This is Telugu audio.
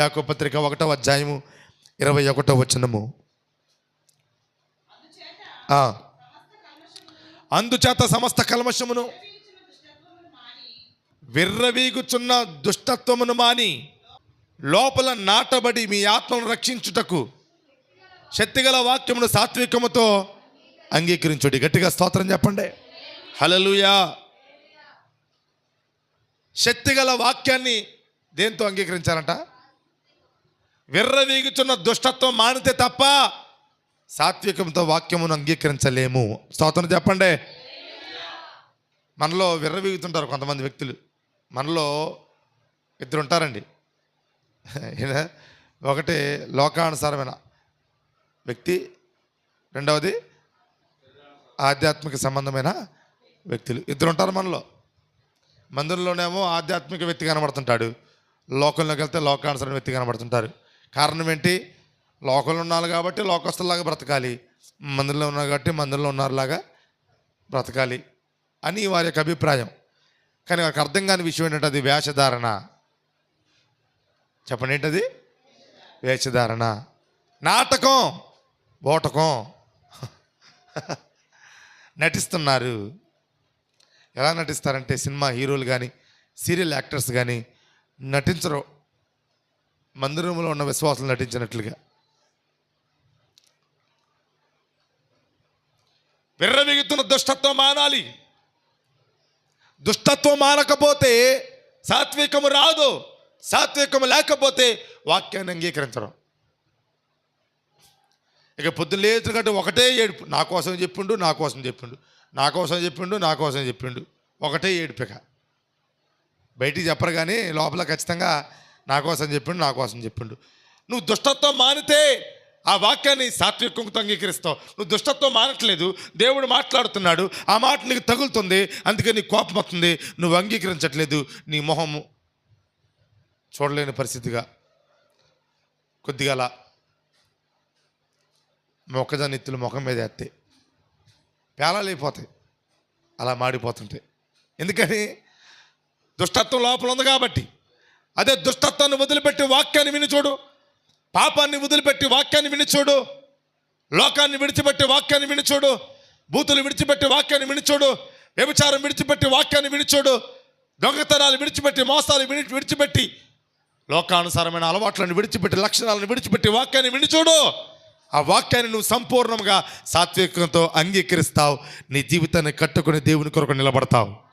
యాకో పత్రిక ఒకటో అధ్యాయము ఇరవై ఒకటో వచనము. అందుచేత సమస్త కల్మషమును విర్రవీగుచున్న దుష్టత్వమును మాని లోపల నాటబడి మీ ఆత్మను రక్షించుటకు శక్తిగల వాక్యమును సాత్వికముతో అంగీకరించుడి. గట్టిగా స్తోత్రం చెప్పండి. హలలుయా శక్తిగల వాక్యాన్ని దేంతో అంగీకరించారంట? విర్రవీగుచున్న దుష్టత్వం మానితే తప్ప సాత్వికంతో వాక్యమును అంగీకరించలేము. స్తోత్రం చెప్పండి. మనలో విర్రవీగుతుంటారు కొంతమంది వ్యక్తులు. మనలో ఇద్దరు ఉంటారండి. ఒకటి లోకానుసారమైన వ్యక్తి రెండవది ఆధ్యాత్మిక సంబంధమైన వ్యక్తులు. ఇద్దరు ఉంటారు మనలో. మందిరంలోనేమో ఆధ్యాత్మిక వ్యక్తి కనబడుతుంటాడు. లోకంలోకి వెళ్తే లోకానుసరణ వ్యక్తి కనబడుతుంటారు. కారణం ఏంటి? లోకంలో ఉన్నారు కాబట్టి లోకస్తులాగా బ్రతకాలి. మందిరంలో ఉన్నారు కాబట్టి మందిరంలో ఉన్నారులాగా బ్రతకాలి అని వారి యొక్క అభిప్రాయం. కానీ వారికి అర్థం కాని విషయం ఏంటంటే అది వేషధారణ. చెప్పండి ఏంటది? వేషధారణ. నాటకం. బోటకం నటిస్తున్నారు. ఎలా నటిస్తారంటే సినిమా హీరోలు కానీ సీరియల్ యాక్టర్స్ కానీ నటించరు. మందిరంలో ఉన్న విశ్వాసం నటించినట్లుగా. విర్రవిగుతున్న దుష్టత్వం మానాలి. దుష్టత్వం మానకపోతే సాత్వికము రాదు. సాత్వికము లేకపోతే వాక్యాన్ని అంగీకరించడం ఇక పొద్దున్న లేదు కంటే ఒకటే ఏడుపు. నా కోసం చెప్పిండు నా కోసం చెప్పిండు. నా కోసం చెప్పిండు నా కోసం చెప్పిండు. ఒకటే ఏడుపిక బయటికి చెప్పరు కానీ లోపల ఖచ్చితంగా నా కోసం చెప్పిండు నా కోసం చెప్పిండు. నువ్వు దుష్టత్వం మానితే ఆ వాక్యాన్ని సాత్వికంతో అంగీకరిస్తావు. నువ్వు దుష్టత్వం మానట్లేదు దేవుడు మాట్లాడుతున్నాడు ఆ మాట నీకు తగులుతుంది అందుకే నీ కోపం వస్తుంది నువ్వు అంగీకరించట్లేదు నీ మొహము చూడలేని పరిస్థితిగా కొద్దిగా అలా మొక్కజొన్న ఎత్తులు ముఖం మీద ఎత్తే పేలాలైపోతాయి అయిపోతాయి. అలా మాడిపోతుంటాయి ఎందుకని? దుష్టత్వం లోపల ఉంది కాబట్టి. అదే దుష్టత్వాన్ని వదిలిపెట్టి వాక్యాన్ని విని చూడు. పాపాన్ని వదిలిపెట్టి వాక్యాన్ని విని చూడు. లోకాన్ని విడిచిపెట్టి వాక్యాన్ని విని చూడు. బూతులు విడిచిపెట్టి వాక్యాన్ని విని చూడు. వ్యభిచారం విడిచిపెట్టి వాక్యాన్ని విని చూడు. దొంగతనాలు విడిచిపెట్టి మోసాలు విడి విడిచిపెట్టి లోకానుసారమైన అలవాట్లను విడిచిపెట్టి లక్షణాలను విడిచిపెట్టి వాక్యాన్ని విని చూడు. ఆ వాక్యాన్ని నువ్వు సంపూర్ణంగా సాత్వికంతో అంగీకరిస్తావు. నీ జీవితాన్ని కట్టుకుని దేవుని కొరకు నిలబడతావు.